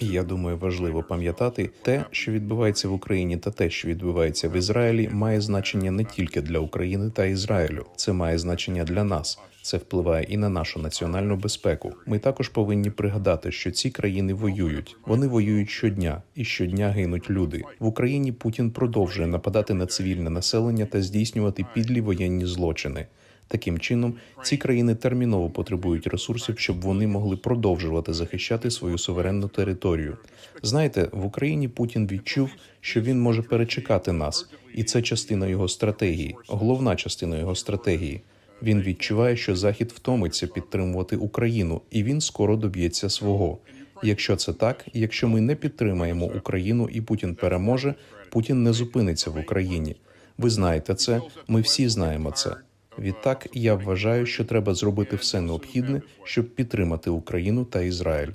я думаю, важливо пам'ятати те, що відбувається в Україні, та те, що відбувається в Ізраїлі, має значення не тільки для України та Ізраїлю. Це має значення для нас. Це впливає і на нашу національну безпеку. Ми також повинні пригадати, що ці країни воюють. Вони воюють щодня, і щодня гинуть люди. В Україні Путін продовжує нападати на цивільне населення та здійснювати підлі воєнні злочини. Таким чином, ці країни терміново потребують ресурсів, щоб вони могли продовжувати захищати свою суверенну територію. Знаєте, в Україні Путін відчув, що він може перечекати нас, і це частина його стратегії, головна частина його стратегії. Він відчуває, що Захід втомиться підтримувати Україну, і він скоро доб'ється свого. Якщо це так, якщо ми не підтримаємо Україну і Путін переможе, Путін не зупиниться в Україні. Ви знаєте це, ми всі знаємо це. Відтак я вважаю, що треба зробити все необхідне, щоб підтримати Україну та Ізраїль.